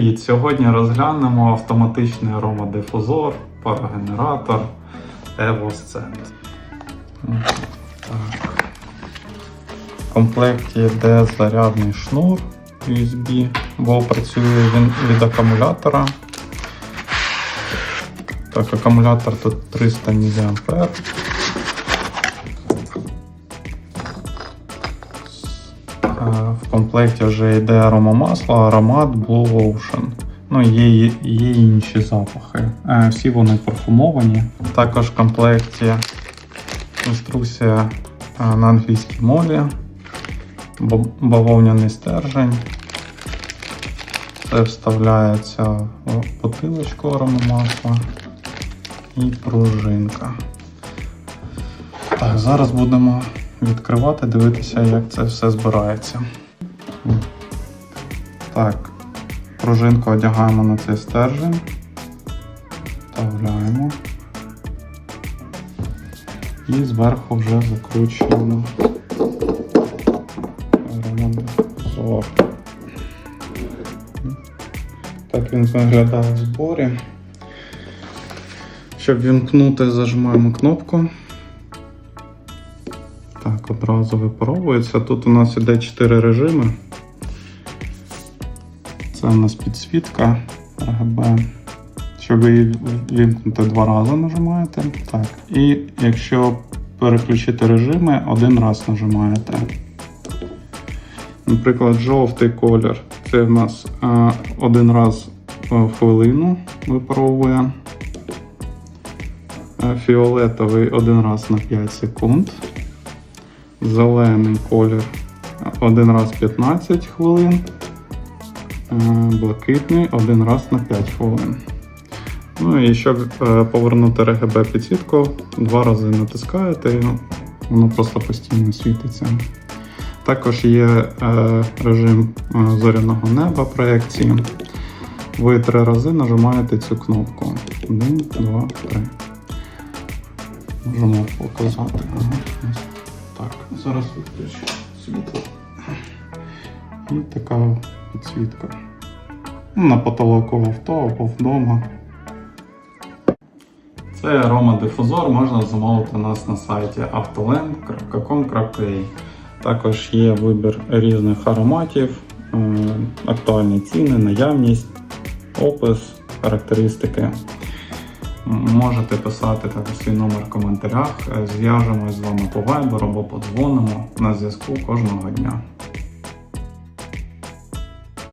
Привіт! Сьогодні розглянемо автоматичний аромадифузор, парогенератор EvoScent. Так. В комплекті йде зарядний шнур USB, бо працює він від акумулятора. Так, акумулятор тут 300 мА. Комплекті вже йде аромамасло, аромат Blue Ocean. Ну, є, є інші запахи. Е, Всі вони парфумовані. Також в комплекті інструкція е, на англійській мові, бавовняний стержень. Це вставляється в бутилочку аромамасла і пружинка. Так, зараз будемо відкривати, дивитися, як це все збирається. Так, пружинку одягаємо на цей стержень, вставляємо і зверху вже закручуємо аромадифузор. Так він виглядає в зборі. Щоб вімкнути, зажимаємо кнопку. Так, одразу випаровується. Тут у нас іде 4 режими. Це у нас підсвітка RGB. Щоб її вімкнути два рази нажимаєте. Так. І якщо переключити режими, один раз нажимаєте. Наприклад, жовтий колір. Це в нас е, один раз в хвилину випаровує. Е, Фіолетовий один раз на 5 секунд. Зелений колір один раз 15 хвилин. Е, Блакитний один раз на 5 хвилин. Ну і щоб е, повернути RGB підсвітку, два рази натискаєте, і воно просто постійно світиться. Також є е, режим зоряного неба проекції. Ви три рази нажимаєте цю кнопку. Один, два, три. Можемо показати. Ага. Так, зараз виключу світло. І така підсвітка. Ну, На потолок в авто або вдома. Цей аромадифузор можна замовити у нас на сайті autoland.com.ua. Також є вибір різних ароматів, е, актуальні ціни, наявність, опис, характеристики. Можете писати також свій номер в коментарях. Зв'яжемось з вами по вайберу або подзвонимо на зв'язку кожного дня.